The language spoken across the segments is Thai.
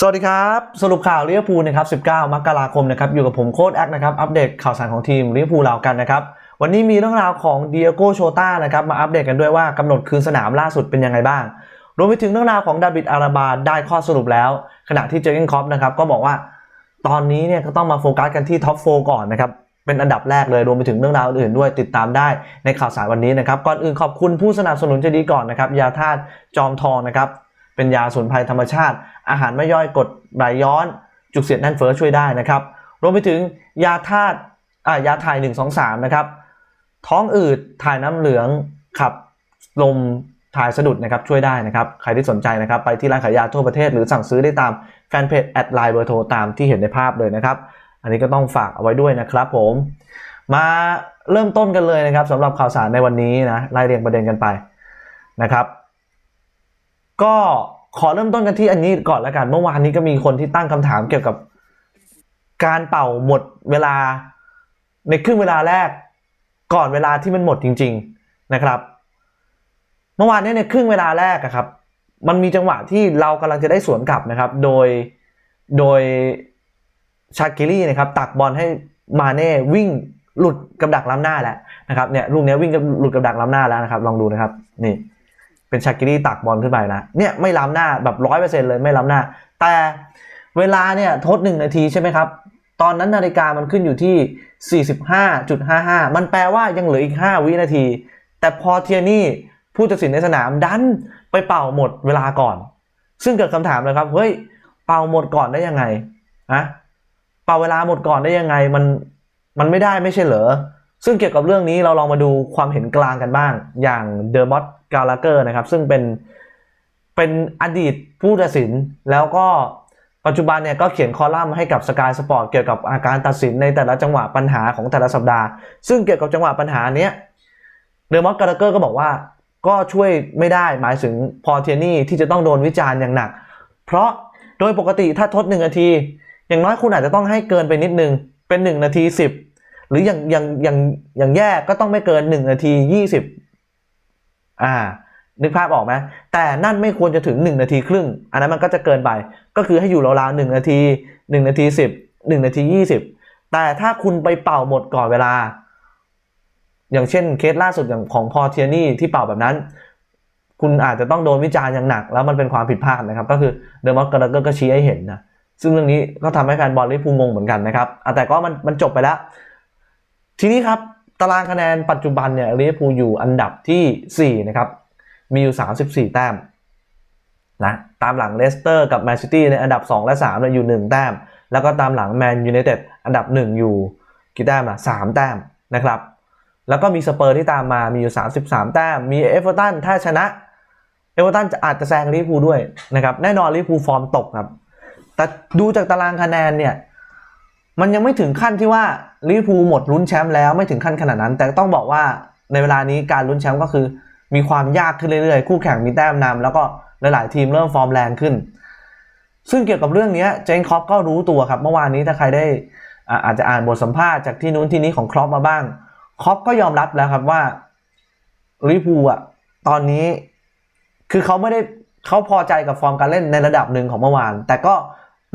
สวัสดีครับ สรุปข่าวลิเวอร์พูลนะครับ 19 มกราคมนะครับ อยู่กับผมโค้ดแอคนะครับ อัปเดตข่าวสารของทีมลิเวอร์พูลเรากันนะครับ วันนี้มีเรื่องราวของเดียโกโชต้านะครับ มาอัปเดตกันด้วยว่ากำหนดคืนสนามล่าสุดเป็นยังไงบ้าง รวมไปถึงเรื่องราวของดาบิดอาราบาได้ข้อสรุปแล้ว ขณะที่เจอร์เกนคอปนะครับก็บอกว่า ตอนนี้เนี่ยก็ต้องมาโฟกัสกันที่ท็อปโฟก่อนนะครับเป็นอันดับแรกเลยรวมไปถึงเรื่องราวอื่นด้วยติดตามได้ในข่าวสารวันนี้นะครับก่อนอื่นขอบคุณผู้สนับสนุนใจดีก่อนนะครับยาธาตุจอมทองนะครับ เป็นยาสมุนไพรธรรมชาติ อาหารไม่ย่อยกดไหลย้อน จุกเสียดแน่นเฟ้อช่วยได้นะครับ รวมไปถึงยาธาตุอ่ายาถ่าย 1 2 3 นะครับ ท้องอืดถ่ายน้ำเหลืองขับลมถ่ายสะดุดนะครับช่วยได้นะครับ ใครที่สนใจนะครับ ไปที่ร้านขายยาทั่วประเทศหรือสั่งซื้อได้ตามแฟนเพจแอดไลน์เบอร์โทรตามที่เห็นในภาพเลยนะครับ อันนี้ก็ต้องฝากเอาไว้ด้วยนะครับผม มาเริ่มต้นกันเลยนะครับสำหรับข่าวสารในวันนี้นะไล่เรียงประเด็นกันไปนะครับ ก็ ขอเริ่มต้นกันที่อันนี้ก่อนล้วกัน เมื่อวานนี้ก็มีคนที่ตั้งคำถามเกี่ยวกับ การเป่าหมดเวลาในครึ่งเวลาแรก ก่อนเวลาที่มันหมดจริง ๆนะครับ เมื่อวานนี้ในครึ่งเวลาแรกอะครับ มันมีจังหวะที่เรากำลังจะได้สวนกลับนะครับ โดยโดยชากิลี่นะครับตักบอลให้มาเน่วิ่งหลุดกับดักล้ำหน้าแล้วนะครับเนี่ยลูกนี้วิ่งกับหลุดกับดักล้ำหน้าแล้วนะครับ ลองดูนะครับ นี่ เป็นชากิรี่ตักบอลขึ้นไปนะเนี่ยไม่ล้ำหน้าแบบร้อยเปอร์เซ็นต์เลยไม่ล้ำหน้า แต่เวลาเนี่ยทดหนึ่งนาทีใช่ไหมครับ ตอนนั้นนาฬิกามันขึ้นอยู่ที่ 45.55 มันแปลว่ายังเหลืออีก 5 วินาที แต่พอเทียนี่ผู้ตัดสินในสนามดันไปเป่าหมดเวลาก่อน ซึ่งเกิดคำถามเลยครับ เฮ้ย เป่าหมดก่อนได้ยังไงนะเป่าเวลาหมดก่อนได้ยังไงมันมันไม่ได้ไม่ใช่เหรอซึ่งเกี่ยวกับเรื่องนี้เราลองมาดูความเห็นกลางกันบ้าง อย่างเดอร์มอต กาลาเกอร์นะครับ ซึ่งเป็นเป็นอดีตผู้ตัดสิน แล้วก็ปัจจุบันเนี่ยก็เขียนคอลัมน์ให้กับสกายสปอร์ตเกี่ยวกับอาการตัดสินในแต่ละจังหวะปัญหาของแต่ละสัปดาห์ ซึ่งเกี่ยวกับจังหวะปัญหาเนี้ยเดอร์มอตกาลาเกอร์ก็บอกว่าก็ช่วยไม่ได้หมายถึงพอเทียนี่ที่จะต้องโดนวิจารณ์อย่างหนัก เพราะโดยปกติถ้าทดหนึ่งนาที อย่างน้อยคุณอาจจะต้องให้เกินไปนิดนึง เป็น 1 นาที 10 หรืออย่างอย่างอย่างอย่างแย่ก็ต้องไม่เกิน 1 นาที 20 อ่า นึกภาพออกไหมแต่นั่นไม่ควรจะถึง 1 นาทีครึ่ง อันนั้นมันก็จะเกินไป ก็คือให้อยู่ราวๆ1นาที 1 นาที 10 1 นาที 20 แต่ถ้าคุณไปเป่าหมดก่อนเวลา อย่างเช่นเคสล่าสุดอย่างของพอเทียนี่ที่เป่าแบบนั้น คุณอาจจะต้องโดนวิจารณ์อย่างหนัก แล้วมันเป็นความผิดพลาดนะครับ ก็คือเดอะมอสกาเกอร์ก็ชี้ให้เห็นนะซึ่งเรื่องนี้ก็ทำให้แฟนบอลลิเวอร์พูลงงเหมือนกันนะครับแต่ก็มันมันจบไปแล้ว ทีนี้ครับ ตารางคะแนนปัจจุบันเนี่ยลิเวอร์พูลอยู่อันดับที่ 4 นะครับ มีอยู่ 34 แต้มนะตามหลังเลสเตอร์กับแมนซิตี้ในอันดับ 2 และ3เนี่ยอยู่ 1 แต้ม แล้วก็ตามหลังแมนยูไนเต็ดอันดับ 1 อยู่กี่แต้มอะ3แต้มนะครับ แล้วก็มีสเปอร์ที่ตามมามีอยู่ 33 แต้ม มีเอเวอร์ตันถ้าชนะเอเวอร์ตันอาจจะแซงลิเวอร์พูลด้วยนะครับแน่นอนลิเวอร์พูลฟอร์มตกครับแต่ดูจากตารางคะแนนเนี่ย มันยังไม่ถึงขั้นที่ว่าลิเวอร์พูลหมดลุ้นแชมป์แล้วไม่ถึงขั้นขนาดนั้น แต่ต้องบอกว่าในเวลานี้การลุ้นแชมป์ก็คือ มีความยากขึ้นเรื่อยๆ คู่แข่งมีแต้มนำแล้วก็หลายๆ ทีมเริ่มฟอร์มแรงขึ้น ซึ่งเกี่ยวกับเรื่องนี้เจนคอปก็รู้ตัวครับ เมื่อวานนี้ถ้าใครได้อ่าจจะอ่านบทสัมภาษณ์จากที่นู้นที่นี้ของครอปมาบ้างครอปก็ยอมรับแล้วครับว่าลิเวอร์พูลอะตอนนี้คือเขาไม่ได้เขาพอใจกับฟอร์มการเล่นในระดับหนึ่งของเมื่อวาน แต่ก็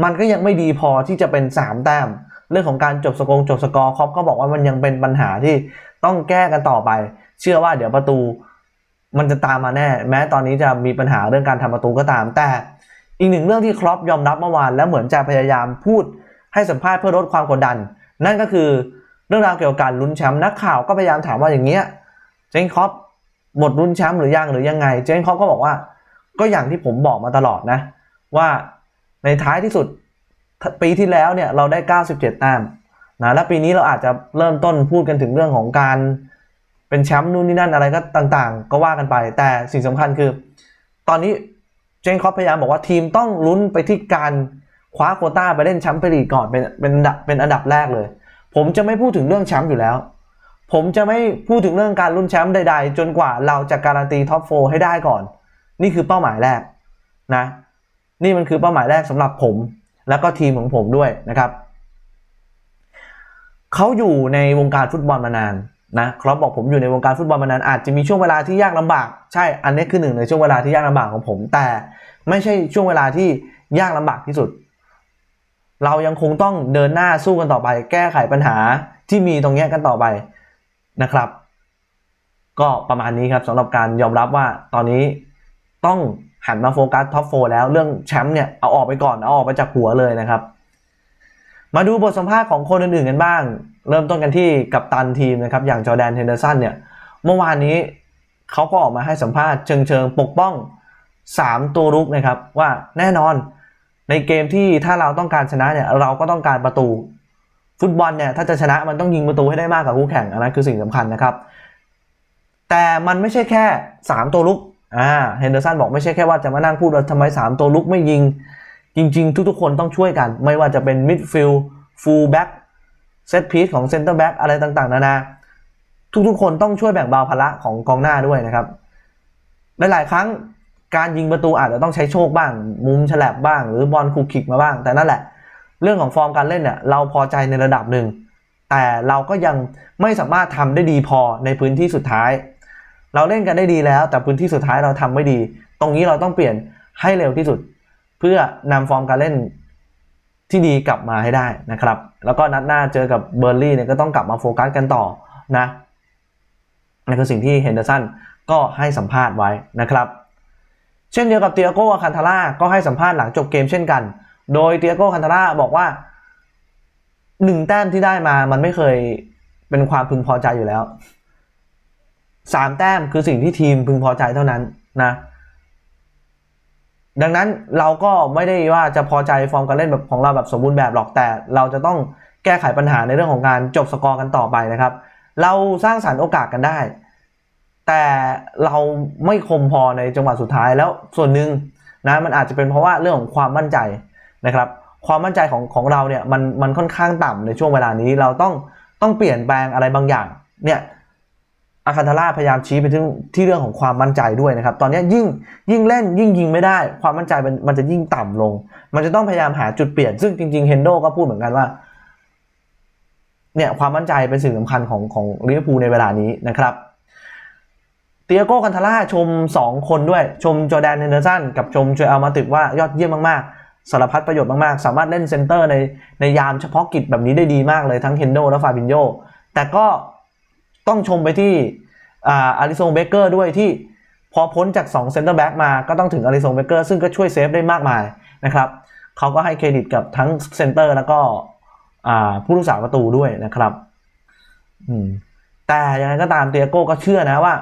มันก็ยังไม่ดีพอที่จะเป็น3แต้ม เรื่องของการจบสกงจบสกอร์ครอปก็บอกว่ามันยังเป็นปัญหาที่ต้องแก้กันต่อไป เชื่อว่าเดี๋ยวประตูมันจะตามมาแน่ แม้ตอนนี้จะมีปัญหาเรื่องการทำประตูก็ตาม แต่อีกหนึ่งเรื่องที่ครอปยอมรับเมื่อวาน แล้วเหมือนจะพยายามพูดให้สัมภาษณ์เพื่อลดความกดดัน นั่นก็คือเรื่องราวเกี่ยวกับการลุ้นแชมป์นักข่าวก็พยายามถามว่าอย่างเงี้ยเจนครอปหมดลุ้นแชมป์หรือยังหรือยังไง เจนครอปก็บอกว่า ก็อย่างที่ผมบอกมาตลอดนะ ว่าในท้ายที่สุด ปีที่แล้วเนี่ยเราได้ 97 แต้มนะและปีนี้เราอาจจะเริ่มต้นพูดกันถึงเรื่องของการเป็นแชมป์นู่นนี่นั่นอะไรก็ต่างๆ ก็ว่ากันไป แต่สิ่งสำคัญคือ ตอนนี้เจนคอปพยายามบอกว่าทีมต้องลุ้นไปที่การคว้าโควต้าไปเล่นแชมป์ไปรีกก่อนเป็นเป็นอันดับเป็นอันดับแรกเลย ผมจะไม่พูดถึงเรื่องแชมป์อยู่แล้ว ผมจะไม่พูดถึงเรื่องการลุ้นแชมป์ใด ๆ จนกว่าเราจะการันตีท็อปโฟให้ได้ก่อน นี่คือเป้าหมายแรกนะ นี่มันคือเป้าหมายแรกสำหรับผม แล้วก็ทีมของผมด้วยนะครับเขาอยู่ในวงการฟุตบอลมานานนะครอปบอกผมอยู่ในวงการฟุตบอลมานานอาจจะมีช่วงเวลาที่ยากลำบาก ใช่อันนี้คือหนึ่งในช่วงเวลาที่ยากลำบากของผม แต่ไม่ใช่ช่วงเวลาที่ยากลำบากที่สุด เรายังคงต้องเดินหน้าสู้กันต่อไป แก้ไขปัญหาที่มีตรงนี้กันต่อไปนะครับ ก็ประมาณนี้ครับสำหรับการยอมรับว่าตอนนี้ต้อง หันมาโฟกัสท็อปโฟแล้วเรื่องแชมป์เนี่ยเอาออกไปก่อนเอาออกไปจากหัวเลยนะครับ มาดูบทสัมภาษณ์ของคนอื่นๆกันบ้าง เริ่มต้นกันที่กัปตันทีมนะครับอย่างจอแดนเฮนเดอร์สันเนี่ยเมื่อวานนี้เขาก็ออกมาให้สัมภาษณ์เชิงเชิงปกป้อง 3 ตัวรุกนะครับว่าแน่นอนในเกมที่ถ้าเราต้องการชนะเนี่ยเราก็ต้องการประตู ฟุตบอลเนี่ยถ้าจะชนะมันต้องยิงประตูให้ได้มากกว่าคู่แข่งอันนั้นคือสิ่งสำคัญนะครับ แต่มันไม่ใช่แค่ 3 ตัวลุก อ่าเฮนเดอร์สันบอกไม่ใช่แค่ว่าจะมานั่งพูดว่าทำไม 3 ตัวลุกไม่ยิง จริง ๆ ทุกๆ คนต้องช่วยกัน ไม่ว่าจะเป็นมิดฟิลด์ฟูลแบ็กเซตพีซของเซนเตอร์แบ็กอะไรต่างๆ นานา ทุกๆ คนต้องช่วยแบ่งเบาภาระของกองหน้าด้วยนะครับ หลายๆ ครั้งการยิงประตูอาจจะต้องใช้โชคบ้าง มุมฉลับบ้าง หรือบอลคูกคิกมาบ้าง แต่นั่นแหละ เรื่องของฟอร์มการเล่นเนี่ยเราพอใจในระดับหนึ่งแต่เราก็ยังไม่สามารถทำได้ดีพอในพื้นที่สุดท้าย เราเล่นกันได้ดีแล้ว แต่พื้นที่สุดท้ายเราทำไม่ดี ตรงนี้เราต้องเปลี่ยนให้เร็วที่สุด เพื่อนำฟอร์มการเล่นที่ดีกลับมาให้ได้นะครับ แล้วก็นัดหน้าเจอกับเบอร์ลี่เนี่ยก็ต้องกลับมาโฟกัสกันต่อนะนั่นคือสิ่งที่เฮนเดอร์สันก็ให้สัมภาษณ์ไว้นะครับ เช่นเดียวกับเตียโกอาคันทาร่าก็ให้สัมภาษณ์หลังจบเกมเช่นกัน โดยเตียโกอาคันทาร่าบอกว่าหนึ่งแต้มที่ได้มามันไม่เคยเป็นความพึงพอใจอยู่แล้ว สามแต้มคือสิ่งที่ทีมพึงพอใจเท่านั้นนะ ดังนั้นเราก็ไม่ได้ว่าจะพอใจฟอร์มการเล่นแบบของเราแบบสมบูรณ์แบบหรอกแต่เราจะต้องแก้ไขปัญหาในเรื่องของการจบสกอร์กันต่อไปนะครับ เราสร้างสรรค์โอกาสกันได้ แต่เราไม่คมพอในจังหวะสุดท้ายแล้วส่วนหนึ่งนะมันอาจจะเป็นเพราะว่าเรื่องของความมั่นใจนะครับ ความมั่นใจของของเราเนี่ยมันมันค่อนข้างต่ำในช่วงเวลานี้เราต้องต้องเปลี่ยนแปลงอะไรบางอย่างเนี่ย อาคันทาร่าพยายามชี้ไปที่ที่เรื่องของความมั่นใจด้วยนะครับ ตอนนี้ยิ่งยิ่งเล่นยิ่งยิงไม่ได้ ความมั่นใจมันมันจะยิ่งต่ำลง มันจะต้องพยายามหาจุดเปลี่ยน ซึ่งจริงๆเฮนโดก็พูดเหมือนกันว่า เนี่ยความมั่นใจเป็นสิ่งสำคัญของของลิเวอร์พูลในเวลานี้นะครับเตียโก้กันทาร่าชม 2 คนด้วย ชมจอแดนเฮนเดอร์สันกับชมเจออัลมาติกว่ายอดเยี่ยมมากๆ สารพัดประโยชน์มากๆ สามารถเล่นเซนเตอร์ในในยามเฉพาะกิจแบบนี้ได้ดีมากเลยทั้งเฮนโดและฟาบินโยแต่ก็ ต้องชมไปที่อ่าอาริโซงเบเกอร์ด้วยที่พอพ้นจาก2เซนเตอร์แบ็กมาก็ต้องถึงอาริโซงเบเกอร์ซึ่งก็ช่วยเซฟได้มากมายนะครับเขาก็ให้เครดิตกับทั้งเซนเตอร์แล้วก็อ่าผู้รักษาประตูด้วยนะครับอืมแต่ยังไงก็ตามเตียโก้ก็เชื่อนะว่า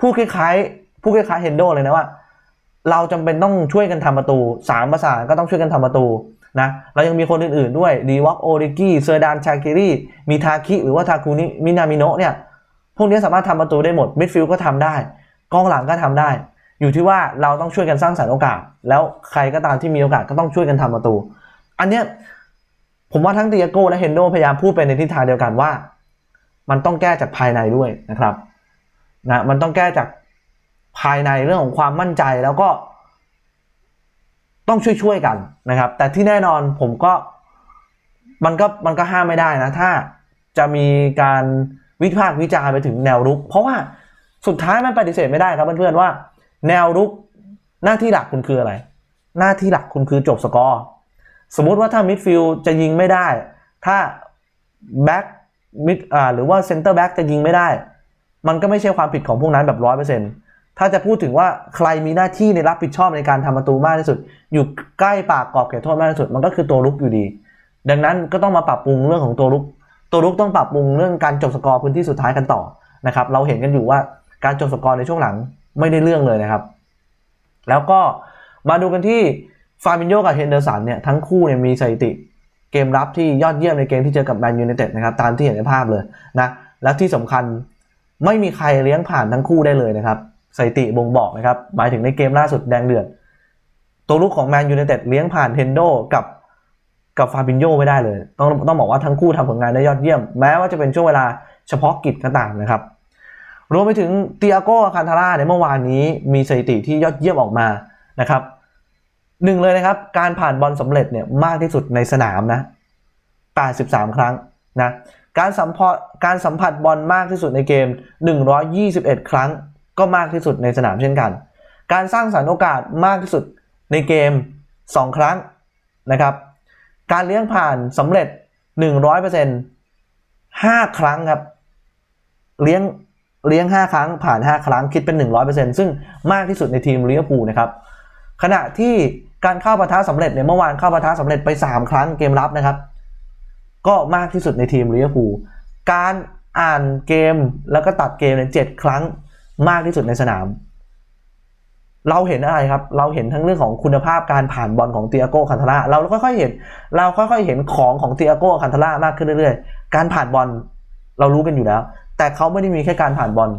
ผู้คล้ายๆผู้คล้ายๆเฮนโดเลยนะว่า เราจำเป็นต้องช่วยกันทำประตูสามประสานก็ต้องช่วยกันทำประตูนะเรายังมีคนอื่นๆด้วยดีวอกโอริกี้เซอร์ดานชาคิรีมีทาคิหรือว่าทาคุนิมินามิโนะเนี่ย พวกนี้สามารถทำประตูได้หมดมิดฟิลด์ก็ทำได้กองหลังก็ทำได้ อยู่ที่ว่าเราต้องช่วยกันสร้างสรรค์โอกาส แล้วใครก็ตามที่มีโอกาสก็ต้องช่วยกันทำประตู อันเนี้ยผมว่าทั้งเตียโก้และเฮนโดพยายามพูดไปในทิศทางเดียวกันว่า มันต้องแก้จากภายในด้วยนะครับนะมันต้องแก้จากภายในเรื่องของความมั่นใจแล้วก็ ต้องช่วยๆกันนะครับ แต่ที่แน่นอนผมก็มันก็มันก็ห้ามไม่ได้นะ ถ้าจะมีการ วิพากษ์วิจารณ์ไปถึงแนวรุก เพราะว่าสุดท้ายมันปฏิเสธไม่ได้ครับเพื่อนๆว่า แนวรุกหน้าที่หลักคุณคืออะไร หน้าที่หลักคุณคือจบสกอร์สมมุติว่าถ้ามิดฟิลด์จะยิงไม่ได้ ถ้าแบ็กมิดอ่าหรือว่าเซนเตอร์แบ็กจะยิงไม่ได้ มันก็ไม่ใช่ความผิดของพวกนั้นแบบร้อยเปอร์เซ็นต์ถ้าจะพูดถึงว่าใครมีหน้าที่ในรับผิดชอบในการทำประตูมากที่สุด อยู่ใกล้ปากกรอบเขตโทษมากที่สุด มันก็คือตัวลุกอยู่ดี ดังนั้นก็ต้องมาปรับปรุงเรื่องของตัวลุก ตัวลุกต้องปรับปรุงเรื่องการจบสกอร์พื้นที่สุดท้ายกันต่อนะครับเราเห็นกันอยู่ว่าการจบสกอร์ในช่วงหลังไม่ได้เรื่องเลยนะครับ แล้วก็มาดูกันที่ฟาบินโยกับเฮนเดอร์สันเนี่ยทั้งคู่เนี่ยมีสถิติเกมรับที่ยอดเยี่ยมในเกมที่เจอกับแมนยูไนเต็ดนะครับตามที่เห็นในภาพเลยนะและที่สำคัญไม่มีใครเลี้ยงผ่านทั้งคู่ได้เลยนะครับสถิติบ่งบอกนะครับหมายถึงในเกมล่าสุดแดงเดือดตัวลูกของแมนยูไนเต็ดเลี้ยงผ่านเฮนโดกับ กับฟาบินโยไม่ได้เลย ต้องต้องบอกว่าทั้งคู่ทำผลงานได้ยอดเยี่ยม แม้ว่าจะเป็นช่วงเวลาเฉพาะกิจก็ตามนะครับ รวมไปถึงเตียโก้คานทาร่าในเมื่อวานนี้มีสถิติที่ยอดเยี่ยมออกมานะครับหนึ่งเลยนะครับ การผ่านบอลสำเร็จเนี่ยมากที่สุดในสนามนะ 83 ครั้งนะการสัมผัสการสัมผัสบอลมากที่สุดในเกม 121 ครั้ง ก็มากที่สุดในสนามเช่นกัน การสร้างสรรค์โอกาสมากที่สุดในเกม 2 ครั้งนะครับ การเลี้ยงผ่านสำเร็จ 100% 5 ครั้งครับ เลี้ยงเลี้ยง 5 ครั้งผ่าน 5 ครั้งคิดเป็น 100%ซึ่งมากที่สุดในทีมลิเวอร์พูลนะครับ ขณะที่การเข้าปะทะสำเร็จเนี่ยเมื่อวานเข้าปะทะสำเร็จไป 3 ครั้งเกมรับนะครับ ก็มากที่สุดในทีมลิเวอร์พูลการอ่านเกมแล้วก็ตัดเกมในเจ็ดครั้งมากที่สุดในสนาม เราเห็นอะไรครับ เราเห็นทั้งเรื่องของคุณภาพการผ่านบอลของเตียโก้คันทาร่าเราค่อยๆเห็น เราค่อยๆเห็นของของเตียโก้คันทาร่ามากขึ้นเรื่อยๆ การผ่านบอลเรารู้กันอยู่แล้ว แต่เขาไม่ได้มีแค่การผ่านบอล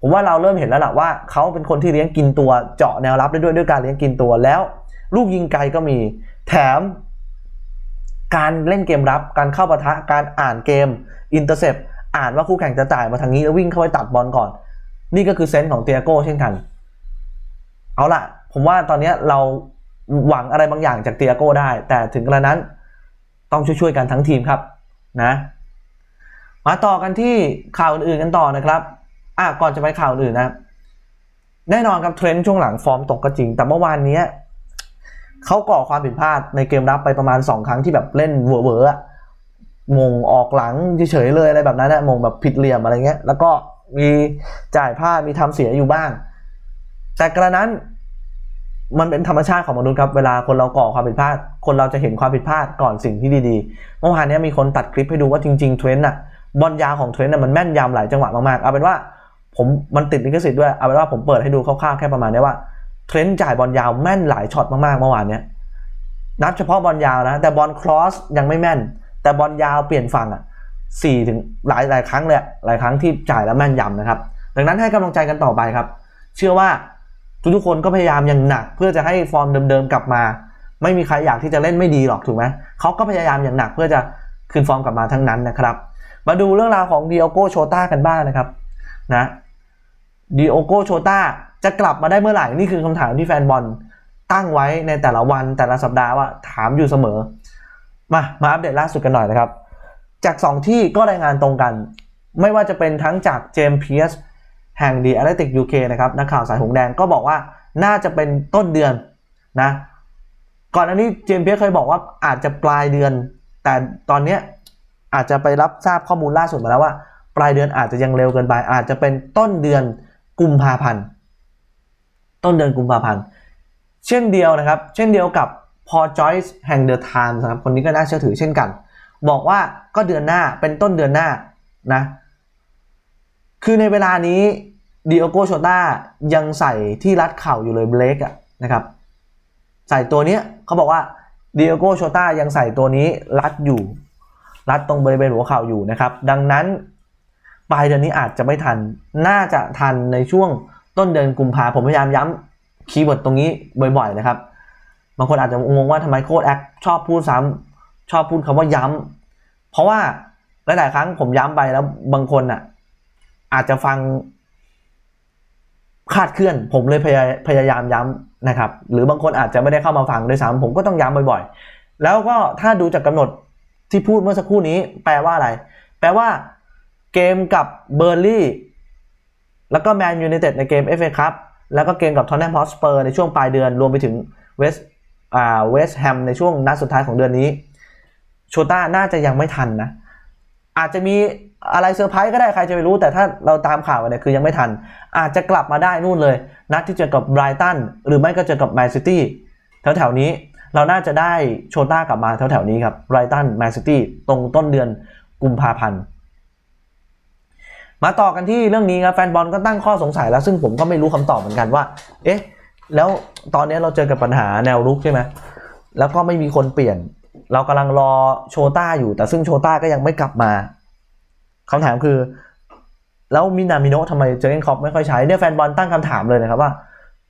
ผมว่าเราเริ่มเห็นแล้วล่ะว่าเขาเป็นคนที่เลี้ยงกินตัวเจาะแนวรับได้ด้วยด้วยการเลี้ยงกินตัวแล้ว ลูกยิงไกลก็มี แถม การเล่นเกมรับ การเข้าปะทะ การอ่านเกม อินเตอร์เซปอ่านว่าคู่แข่งจะจ่ายมาทางนี้แล้ววิ่งเข้าไปตัดบอลก่อน นี่ก็คือเซนส์ของเตียโก้เช่นกัน เอาล่ะ ผมว่าตอนนี้เราหวังอะไรบางอย่างจากเตียโก้ได้ แต่ถึงกระนั้นต้องช่วยๆกันทั้งทีมครับนะมาต่อกันที่ข่าวอื่นๆกันต่อนะครับอะก่อนจะไปข่าวอื่นนะแน่นอนครับเทรนด์ช่วงหลังฟอร์มตกก็จริง แต่เมื่อวานนี้เขาก่อความผิดพลาดในเกมรับไปประมาณ 2 ครั้งที่แบบเล่นเวอร์เวอร์อะมงออกหลังเฉยๆเลยอะไรแบบนั้นนะมงแบบผิดเหลี่ยมอะไรเงี้ย แล้วก็มีจ่ายพลาดมีทำเสียอยู่บ้าง แต่กระนั้นมันเป็นธรรมชาติของมนุษย์ครับ เวลาคนเราก่อความผิดพลาด คนเราจะเห็นความผิดพลาดก่อนสิ่งที่ดีๆ เมื่อวานนี้มีคนตัดคลิปให้ดูว่าจริงๆเทรนด์อะบอลยาวของเทรนด์อะมันแม่นยำหลายจังหวะมากๆ เอาเป็นว่าผมมันติดลิขสิทธิ์ด้วย เอาเป็นว่าผมเปิดให้ดูคร่าวๆแค่ประมาณนี้ว่าเทรนด์จ่ายบอลยาวแม่นหลายช็อตมากๆเมื่อวานนี้นับเฉพาะบอลยาวนะ แต่บอลครอสยังไม่แม่น แต่บอลยาวเปลี่ยนฝั่งอะสี่ถึงหลายหลายครั้งเลยหลายครั้งที่จ่ายแล้วแม่นยำนะครับ ดังนั้นให้กำลังใจกันต่อไปครับ เชื่อว่า ทุกๆคนก็พยายามอย่างหนัก เพื่อจะให้ฟอร์มเดิมๆกลับมา ไม่มีใครอยากที่จะเล่นไม่ดีหรอกถูกไหมเขาก็พยายามอย่างหนักเพื่อจะคืนฟอร์มกลับมาทั้งนั้นนะครับ มาดูเรื่องราวของดิโอโกโชต้ากันบ้างนะครับนะดิโอโกโชต้าจะกลับมาได้เมื่อไหร่ นี่คือคำถามที่แฟนบอลตั้งไว้ในแต่ละวันแต่ละสัปดาห์ว่าถามอยู่เสมอ มามาอัปเดตล่าสุดกันหน่อยนะครับ จาก 2 ที่ก็รายงานตรงกัน ไม่ว่าจะเป็นทั้งจากเจมส์เพียส แห่งดีแอตเลติกยูเคนะครับนักข่าวสายหงแดงก็บอกว่าน่าจะเป็นต้นเดือนนะก่อนอันนี้เจมเพียเคยบอกว่าอาจจะปลายเดือน แต่ตอนเนี้ยอาจจะไปรับทราบข้อมูลล่าสุดมาแล้วว่า ปลายเดือนอาจจะยังเร็วเกินไป อาจจะเป็นต้นเดือนกุมภาพันธ์ต้นเดือนกุมภาพันธ์เช่นเดียวนะครับ เช่นเดียวกับพอจอยส์แห่งเดอะไทมส์ครับคนนี้ก็น่าเชื่อถือเช่นกัน บอกว่าก็เดือนหน้าเป็นต้นเดือนหน้านะ คือในเวลานี้ดิโอโกโชต้ายังใส่ที่รัดเข่าอยู่เลยเบลกอะนะครับ ใส่ตัวเนี้ยเขาบอกว่าดิโอโกโชต้ายังใส่ตัวนี้รัดอยู่ รัดตรงบริเวณหัวเข่าอยู่นะครับ ดังนั้นปลายเดือนนี้อาจจะไม่ทัน น่าจะทันในช่วงต้นเดือนกุมภาผมพยายามย้ำคีย์เวิร์ดตรงนี้บ่อยๆนะครับ บางคนอาจจะงงว่าทำไมโค้ดแอคชอบพูดซ้ำชอบพูดคำว่าย้ำเพราะว่าหลายๆครั้งผมย้ำไปแล้วบางคนอะ อาจจะฟังคาดเคลื่อน ผมเลยพยายพยายามย้ำนะครับ หรือบางคนอาจจะไม่ได้เข้ามาฟังด้วยซ้ำผมก็ต้องย้ำบ่อยๆ แล้วก็ถ้าดูจากกำหนดที่พูดเมื่อสักครู่นี้ แปลว่าอะไร แปลว่าเกมกับเบอร์ลี่แล้วก็แมนยูไนเต็ดในเกม FA ครับแล้วก็เกมกับทอนแนมฮอสเปอร์ในช่วงปลายเดือนรวมไปถึงเวสอ่าเวสแฮมในช่วงนัดสุดท้ายของเดือนนี้โชต้าน่าจะยังไม่ทันนะ อาจจะมี อะไรเซอร์ไพรส์ก็ได้ใครจะไปรู้ แต่ถ้าเราตามข่าวเนี่ยคือยังไม่ทัน อาจจะกลับมาได้นู่นเลย นัดที่เจอกับไบรตันหรือไม่ก็เจอกับแมนซิตี้แถวๆนี้เราน่าจะได้โชต้ากลับมาแถวๆนี้ครับไบรตันแมนซิตี้ตรงต้นเดือนกุมภาพันธ์มาต่อกันที่เรื่องนี้ครับแฟนบอลก็ตั้งข้อสงสัยแล้ว ซึ่งผมก็ไม่รู้คำตอบเหมือนกันว่า เอ๊ะ แล้วตอนนี้เราเจอกับปัญหาแนวรุกใช่ไหมแล้วก็ไม่มีคนเปลี่ยน เรากำลังรอโชต้าอยู่ แต่ซึ่งโชต้าก็ยังไม่กลับมา คำถามคือ แล้วมินามิโนะทำไมเจอเกนคอปไม่ค่อยใช้เนี่ยแฟนบอลตั้งคำถามเลยนะครับว่า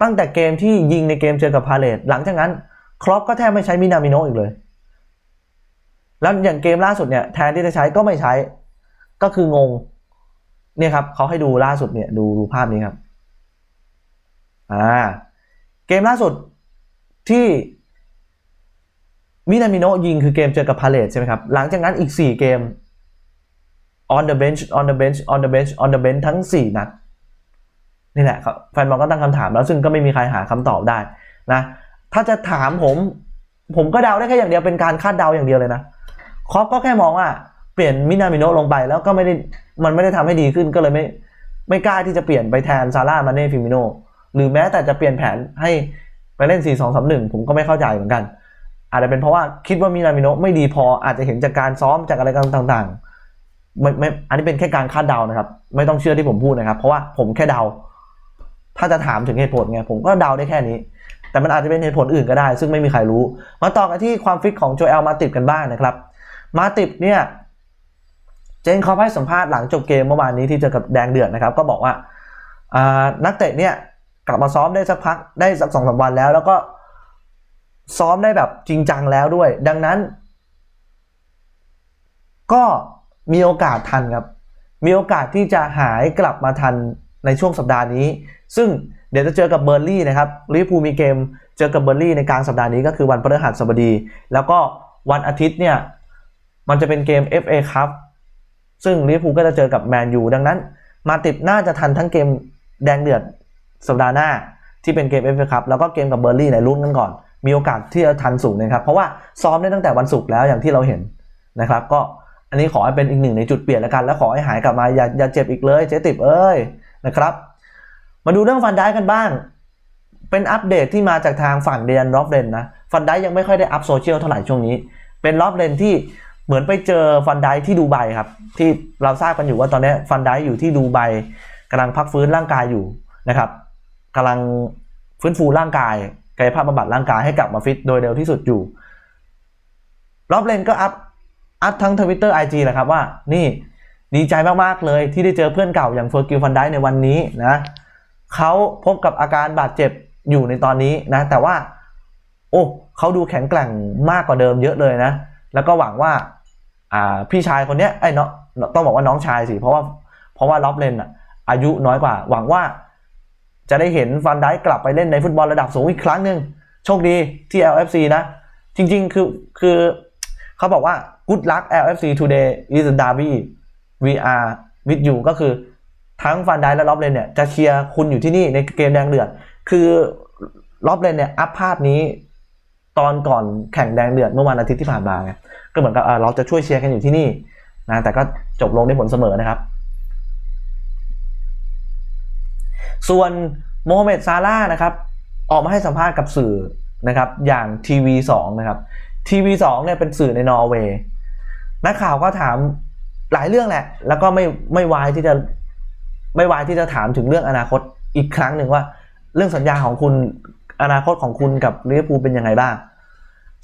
ตั้งแต่เกมที่ยิงในเกมเจอกับพาเลตหลังจากนั้นครอปก็แทบไม่ใช้มินามิโนะอีกเลย แล้วอย่างเกมล่าสุดเนี่ยแทนที่จะใช้ก็ไม่ใช้ ก็คืองง เนี่ยครับเขาให้ดูล่าสุดเนี่ยดูดูภาพนี้ครับ อ่า เกมล่าสุดที่มินามิโนะยิงคือเกมเจอกับพาเลตใช่ไหมครับ หลังจากนั้นอีก 4 เกม on the bench on the bench on the bench on the bench ทั้ง 4 นัด นี่แหละครับแฟนบอลก็ตั้งคำถามแล้วซึ่งก็ไม่มีใครหาคำตอบได้นะถ้าจะถามผม ผมก็เดาได้แค่อย่างเดียวเป็นการคาดเดาอย่างเดียวเลยนะคอปก็แค่มองว่าเปลี่ยนมินามิโนลงไปแล้วก็ไม่ได้มันไม่ได้ทำให้ดีขึ้นก็เลยไม่ ไม่กล้าที่จะเปลี่ยนไปแทนซาร่ามาเน่ฟิมิโนหรือแม้แต่จะเปลี่ยนแผนให้ไปเล่น 4 2 3 1 ผมก็ไม่เข้าใจเหมือนกัน อาจจะเป็นเพราะว่าคิดว่ามินามิโนไม่ดีพออาจจะเห็นจากการซ้อมจากอะไรต่างๆ ไม่ไม่อันนี้เป็นแค่การคาดเดานะครับ ไม่ต้องเชื่อที่ผมพูดนะครับ เพราะว่าผมแค่เดา ถ้าจะถามถึงเหตุผลไงผมก็เดาได้แค่นี้ แต่มันอาจจะเป็นเหตุผลอื่นก็ได้ ซึ่งไม่มีใครรู้ มาต่อกันที่ความฟิตของโจเอลมาติดกันบ้างนะครับ มาติดเนี่ยเจนเขาให้สัมภาษณ์หลังจบเกมเมื่อวานนี้ที่เจอกับแดงเดือดนะครับ ก็บอกว่าอ่านักเตะเนี่ยกลับมาซ้อมได้สักพักได้สักสองสาวันแล้ว แล้วก็ซ้อมได้แบบจริงจังแล้วด้วย ดังนั้น ก็ มีโอกาสทันครับ มีโอกาสที่จะหายกลับมาทันในช่วงสัปดาห์นี้ ซึ่งเดี๋ยวจะเจอกับเบอร์ลี่นะครับลิเวอร์พูลมีเกมเจอกับเบอร์ลี่ในกลางสัปดาห์นี้ก็คือวันพฤหัสบดี แล้วก็วันอาทิตย์เนี่ยมันจะเป็นเกม FA ครับซึ่งลิเวอร์พูลก็จะเจอกับแมนยูดังนั้น มาติดน่าจะทันทั้งเกมแดงเดือดสัปดาห์หน้าที่เป็นเกม FA ครับแล้วก็เกมกับเบอร์ลี่ในรุ่นกันก่อน มีโอกาสที่จะทันสูงนะครับ เพราะว่าซ้อมได้ตั้งแต่วันศุกร์แล้วอย่างที่เราเห็นนะครับ ก็ นนี้ขอให้เป็นอีกหนึ่งในจุดเปลี่ยนแล้วกัน แล้วขอให้หายกลับมาอย่าอย่าเจ็บอีกเลยเจ๊ติบเอ้ยนะครับ มาดูเรื่องฟันได้กันบ้าง เป็นอัปเดตที่มาจากทางฝั่งเดนรอบเลนนะฟันได้ยังไม่ค่อยได้อัพโซเชียลเท่าไหร่ช่วงนี้ เป็นรอบเลนที่เหมือนไปเจอฟันได้ที่ดูไบครับ ที่เราทราบกันอยู่ว่าตอนนี้ฟันได้อยู่ที่ดูไบกำลังพักฟื้นร่างกายอยู่นะครับกำลังฟื้นฟูร่างกายกายภาพบำบัดร่างกายให้กลับมาฟิตโดยเร็วที่สุดอยู่รอบเลนก็อัพ อัพทั้งทวิตเตอร์ไอจีแหละครับว่า นี่ดีใจมาก ๆ เลยที่ได้เจอเพื่อนเก่าอย่างเฟอร์กิลฟันได้ในวันนี้นะเขาพบกับอาการบาดเจ็บอยู่ในตอนนี้นะ แต่ว่า โอ้เขาดูแข็งแกร่งมากกว่าเดิมเยอะเลยนะ แล้วก็หวังว่า อ่าพี่ชายคนเนี้ยไอ้เนาะต้องบอกว่าน้องชายสิ เพราะว่าเพราะว่าล็อบเลนอะอายุน้อยกว่า หวังว่า จะได้เห็นฟันได้กลับไปเล่นในฟุตบอลระดับสูงอีกครั้งหนึ่งโชคดีที่ LFC นะ จริง ๆ คือคือเขาบอกว่า good luck LFC today is a derby we are with you ก็คือทั้งฟันได้และล็อบเลนเนี่ยจะเชียร์คุณอยู่ที่นี่ในเกมแดงเดือด คือล็อบเลนเนี่ยอัพภาพนี้ตอนก่อนแข่งแดงเดือดเมื่อวันอาทิตย์ที่ผ่านมาไงก็เหมือนกับอ่าเราจะช่วยเชียร์กันอยู่ที่นี่นะแต่ก็จบลงด้ผลเสมอนะครับ ส่วนโมฮัมเหม็ดซาร่านะครับ ออกมาให้สัมภาษณ์กับสื่อนะครับ อย่างทีวีสองนะครับทีวีสองเนี่ยเป็นสื่อในนอร์เวย์ นักข่าวก็ถามหลายเรื่องแหละ แล้วก็ไม่ไม่วายที่จะไม่วายที่จะถามถึงเรื่องอนาคตอีกครั้งหนึ่งว่า เรื่องสัญญาของคุณอนาคตของคุณกับลิเวอร์พูลเป็นยังไงบ้าง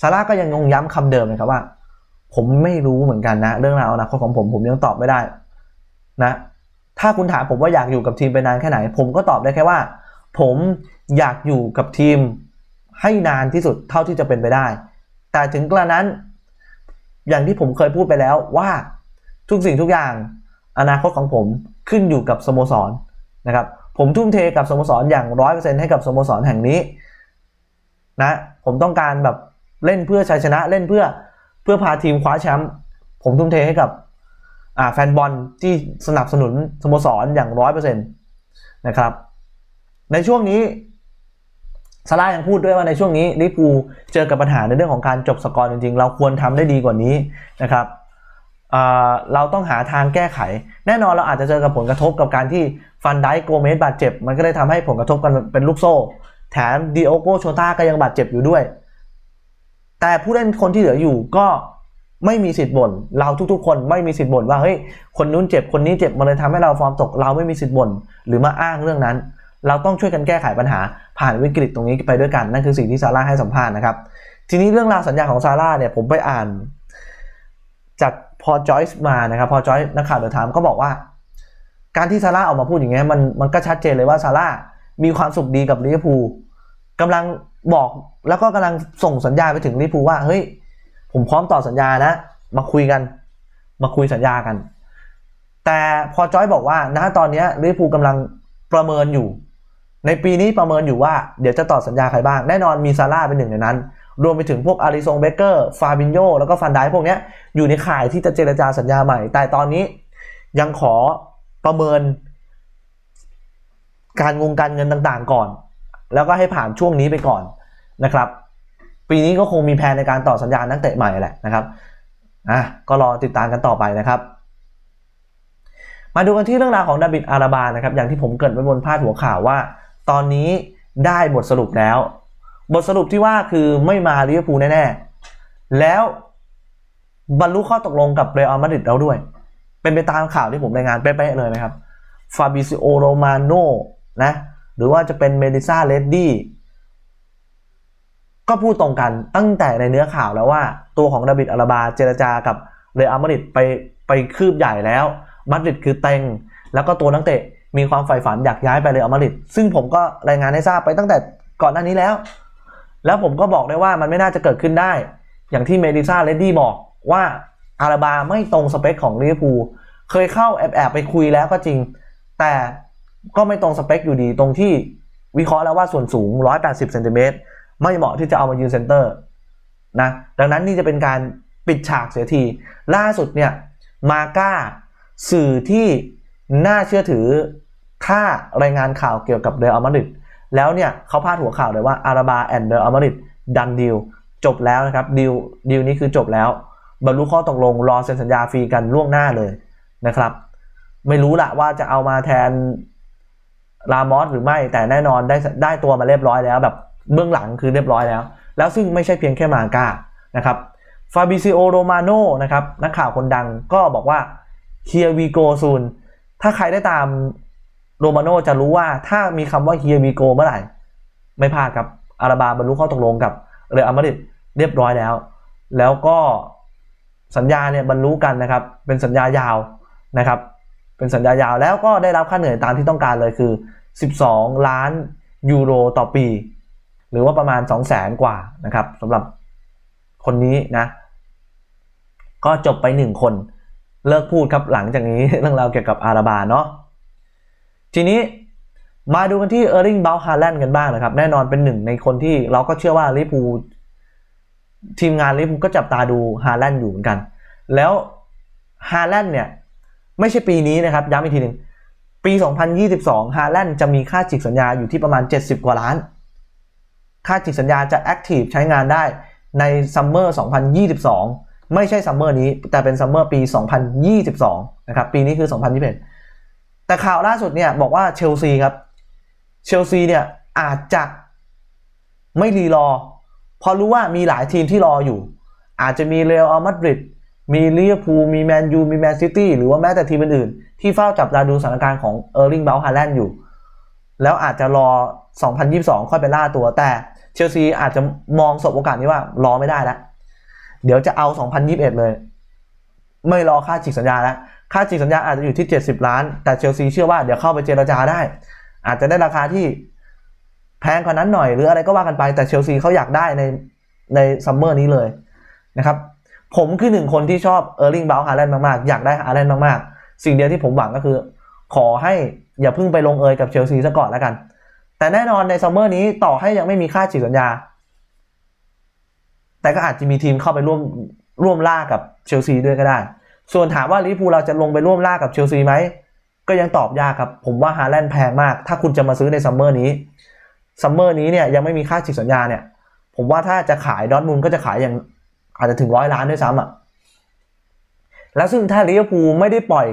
ซาร่าก็ยังงงย้ำคำเดิมเลยครับว่า ผมไม่รู้เหมือนกันนะ เรื่องราวอนาคตของผมผมยังตอบไม่ได้ นะ ถ้าคุณถามผมว่าอยากอยู่กับทีมไปนานแค่ไหน ผมก็ตอบได้แค่ว่า ผมอยากอยู่กับทีมให้นานที่สุดเท่าที่จะเป็นไปได้ แต่ถึงกระนั้น อย่างที่ผมเคยพูดไปแล้วว่าทุกสิ่งทุกอย่างอนาคตของผมขึ้นอยู่กับสโมสรนะครับ ผมทุ่มเทกับสโมสรอย่างร้อยเปอร์เซ็นต์ให้กับสโมสรแห่งนี้นะผมต้องการแบบเล่นเพื่อชัยชนะเล่นเพื่อเพื่อพาทีมคว้าแชมป์ผมทุ่มเทให้กับแฟนบอลที่สนับสนุนสโมสรอย่างร้อยเปอร์เซ็นต์นะครับ ในช่วงนี้ ซาร่ายังพูดด้วยว่าในช่วงนี้ลิเวอร์พูเจอกับปัญหาในเรื่องของการจบสกอร์จริงๆ เราควรทำได้ดีกว่านี้นะครับเราต้องหาทางแก้ไข แน่นอนเราอาจจะเจอกับผลกระทบกับการที่ฟันไดโกเมสบาดเจ็บ มันก็ได้ทำให้ผลกระทบกันเป็นลูกโซ่ แถมดิโอโกโชต้าก็ยังบาดเจ็บอยู่ด้วย แต่ผู้เล่นคนที่เหลืออยู่ก็ไม่มีสิทธิ์บ่นเราทุกๆ คนไม่มีสิทธิ์บ่นว่าเฮ้ยคนนู้นเจ็บคนนี้เจ็บมันเลยทำให้เราฟอร์มตกเราไม่มีสิทธิ์บ่นหรือมาอ้างเรื่องนั้น เราต้องช่วยกันแก้ไขปัญหาผ่านวิกฤตตรงนี้ไปด้วยกัน นั่นคือสิ่งที่ซาร่าให้สัมภาษณ์นะครับ ทีนี้เรื่องราวสัญญาของซาร่าเนี่ยผมไปอ่านจากพอจอยส์มานะครับพอจอยนักข่าวเดอะไทม์ก็บอกว่า การที่ซาร่าออกมาพูดอย่างเงี้ยมันมันก็ชัดเจนเลยว่าซาร่ามีความสุขดีกับลิเวอร์พูลกำลังบอกแล้วก็กำลังส่งสัญญาไปถึงลิเวอร์พูลว่าเฮ้ยผมพร้อมต่อสัญญานะ มาคุยกัน มาคุยสัญญากัน แต่พอจอยบอกว่าณตอนนี้ลิเวอร์พูลกำลังประเมินอยู่ ในปีนี้ประเมินอยู่ว่าเดี๋ยวจะต่อสัญญาใครบ้าง แน่นอนมีซาร่าเป็นหนึ่งในนั้น รวมไปถึงพวกอาริซงเบเกอร์ ฟาบินโยแล้วก็ฟันไดพวกนี้อยู่ในข่ายที่จะเจรจาสัญญาใหม่ แต่ตอนนี้ยังขอประเมิน การงงการเงินต่างๆก่อน แล้วก็ให้ผ่านช่วงนี้ไปก่อนนะครับ ปีนี้ก็คงมีแผนในการต่อสัญญานักเตะใหม่แหละนะครับอะก็รอติดตามกันต่อไปนะครับมาดูกันที่เรื่องราวของดาบิดอาราบานะครับอย่างที่ผมเกิดไว้บนพาดหัวข่าวว่า ตอนนี้ได้บทสรุปแล้ว บทสรุปที่ว่าคือไม่มาลิเวอร์พูลแน่ๆ แล้วบรรลุข้อตกลงกับเรอัลมาดริดแล้วด้วย เป็นไปตามข่าวที่ผมรายงานเป๊ะๆเลยนะครับฟาบิซิโอโรมาโนนะหรือว่าจะเป็นเมดิซาเลดดี้ก็พูดตรงกันตั้งแต่ในเนื้อข่าวแล้วว่า ตัวของดาบิดอาราบาเจรจากับเรอัลมาดริดไปไปคืบใหญ่แล้วมาดริดคือเต็ง แล้วก็ตัวนักเตะ มีความใฝ่ฝันอยากย้ายไปเรอัลมาริดซึ่งผมก็รายงานให้ทราบไปตั้งแต่ก่อนหน้านี้แล้ว แล้วผมก็บอกได้ว่ามันไม่น่าจะเกิดขึ้นได้ อย่างที่เมดิซ่าเลดดี้บอกว่าอาราบาไม่ตรงสเปคของลิเวอร์พูลเคยเข้าแอบแอบไปคุยแล้วก็จริง แต่ก็ไม่ตรงสเปคอยู่ดีตรงที่วิเคราะห์แล้วว่าส่วนสูง 180เซนติเมตรไม่เหมาะที่จะเอามายืนเซนเตอร์นะดังนั้นนี่จะเป็นการปิดฉากเสียที ล่าสุดเนี่ยมาก้าสื่อที่น่าเชื่อถือ ถ้ารายงานข่าวเกี่ยวกับเรอัลมาดริดแล้วเนี่ยเขาพาดหัวข่าวเลยว่าอาราบาแอนด์เรอัลมาดริดดันดีลจบแล้วนะครับดีลดีลนี้คือจบแล้ว บรรลุข้อตกลงรอเซ็นสัญญาฟรีกันล่วงหน้าเลยนะครับ ไม่รู้ละว่าจะเอามาแทนลามอสหรือไม่แต่แน่นอนได้ได้ตัวมาเรียบร้อยแล้ว แบบเบื้องหลังคือเรียบร้อยแล้ว แล้วซึ่งไม่ใช่เพียงแค่มาก้านะครับฟาบิซิโอโรมาโนนะครับนักข่าวคนดังก็บอกว่า here we go soon ถ้าใครได้ตาม โรมาโนจะรู้ว่าถ้ามีคำว่า here we go เมื่อไหร่ ไม่พลาดครับอาราบาบรรลุข้อตกลงกับเรอัลมาดริดเรียบร้อยแล้ว แล้วก็สัญญาเนี่ยบรรลุกันนะครับ เป็นสัญญายาวนะครับ เป็นสัญญายาวแล้วก็ได้รับค่าเหนื่อยตามที่ต้องการเลยคือ 12 ล้านยูโรต่อปี หรือว่าประมาณ 2 0 0แสนกว่านะครับสำหรับคนนี้นะ ก็จบไป 1 คน เลิกพูดครับหลังจากนี้เรื่องราวเกี่ยวกับอาราบาเนาะ ทีนี้มาดูกันที่เออร์ริงเบลฮาแลนด์กันบ้างนะครับ แน่นอนเป็นหนึ่งในคนที่เราก็เชื่อว่าลิเวอร์พูลทีมงานลิเวอร์พูลก็จับตาดูฮาแลนด์อยู่เหมือนกัน แล้วฮาแลนด์เนี่ย ไม่ใช่ปีนี้นะครับ ย้ำอีกทีหนึ่งปี 2022 ฮาแลนด์จะมีค่าจิกสัญญาอยู่ที่ประมาณ 70 กว่าล้าน ค่าจิกสัญญาจะแอคทีฟใช้งานได้ในซัมเมอร์ 2022 ไม่ใช่ซัมเมอร์นี้ แต่เป็นซัมเมอร์ปี 2022 นะครับ ปีนี้คือ 2021 แต่ข่าวล่าสุดเนี่ยบอกว่าเชลซีครับ เชลซีเนี่ยอาจจะไม่รีรอเพราะรู้ว่ามีหลายทีมที่รออยู่ อาจจะมีเรอัลมาดริดมีลิเวอร์พูลมีแมนยูมีแมนซิตี้หรือว่าแม้แต่ทีมอื่นๆที่เฝ้าจับตาดูสถานการณ์ของเออร์ลิงเบลฮาแลนด์อยู่ แล้วอาจจะรอ 2022 ค่อยไปล่าตัวแต่เชลซีอาจจะมองสบโอกาสนี้ว่ารอไม่ได้แล้ว เดี๋ยวจะเอา 2021 เลย ไม่รอค่าจิกสัญญาแล้ว ค่าจิกสัญญาอาจจะอยู่ที่ 70 ล้าน แต่เชลซีเชื่อว่าเดี๋ยวเข้าไปเจรจาได้ อาจจะได้ราคาที่แพงกว่านั้นหน่อยหรืออะไรก็ว่ากันไป แต่เชลซีเขาอยากได้ในในซัมเมอร์นี้เลยนะครับ ผมคือหนึ่งคนที่ชอบเออร์ลิงเบลฮาแลนด์มากๆ อยากได้ฮาแลนด์มากๆ สิ่งเดียวที่ผมหวังก็คือ ขอให้อย่าเพิ่งไปลงเอยกับเชลซีซะก่อนแล้วกัน แต่แน่นอนในซัมเมอร์นี้ต่อให้ยังไม่มีค่าฉีกสัญญา แต่ก็อาจจะมีทีมเข้าไปร่วมร่วมล่ากับเชลซีด้วยก็ได้ ส่วนถามว่าลิเวอร์พูลเราจะลงไปร่วมล่ากับเชลซีไหม ก็ยังตอบยากครับ ผมว่าฮาแลนด์แพงมาก ถ้าคุณจะมาซื้อในซัมเมอร์นี้ ซัมเมอร์นี้เนี่ยยังไม่มีค่าฉีกสัญญาเนี่ย ผมว่าถ้าจะขายดอทมุนด์ก็จะขายอย่างอาจจะถึงร้อยล้านด้วยซ้ำอะ แล้วซึ่งถ้าลิเวอร์พูลไม่ได้ปล่อย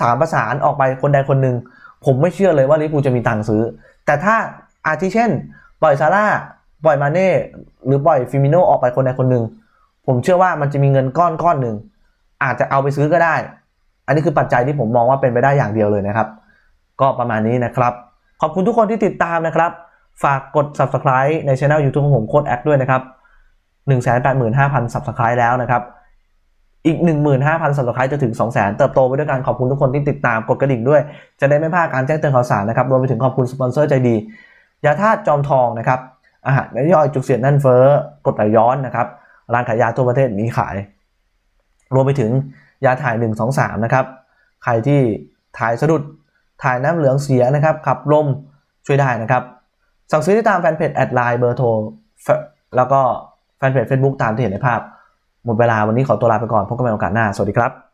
สามประสานออกไปคนใดคนหนึ่ง ผมไม่เชื่อเลยว่าลิเวอร์พูลจะมีตังค์ซื้อ แต่ถ้าอาทิเช่น ปล่อยซาร่าปล่อยมาเน่หรือปล่อยฟิมิโนออกไปคนใดคนหนึ่งผมเชื่อว่ามันจะมีเงินก้อนก้อนหนึ่ง อาจจะเอาไปซื้อก็ได้ อันนี้คือปัจจัยที่ผมมองว่าเป็นไปได้อย่างเดียวเลยนะครับ ก็ประมาณนี้นะครับ ขอบคุณทุกคนที่ติดตามนะครับ ฝากกด subscribe ในช่อง YouTube ของผมโค้ดแอคด้วยนะครับ 185,000 subscribe แล้วนะครับ อีก 15,000 subscribe จะถึง 200,000 เติบโตไปด้วยกันขอบคุณทุกคนที่ติดตามกดกระดิ่งด้วย จะได้ไม่พลาดการแจ้งเตือนข่าวสารนะครับ รวมไปถึงขอบคุณสปอนเซอร์ใจดียาธาตุจอมทองนะครับอาหารไม่ย่อยจุกเสียดนั่นเฟ้อกดไหลย้อนนะครับร้านขายยาทั่วประเทศมีขาย รวมไปถึงยาถ่าย 1 2 3 นะครับ ใครที่ถ่ายสะดุด ถ่ายน้ำเหลืองเสียนะครับ ขับลมช่วยได้นะครับ สั่งซื้อได้ตามแฟนเพจแอดไลน์เบอร์โทร แล้วก็แฟนเพจ Facebook ตามที่เห็นในภาพ หมดเวลาวันนี้ขอตัวลาไปก่อน พบกันใหม่โอกาสหน้า สวัสดีครับ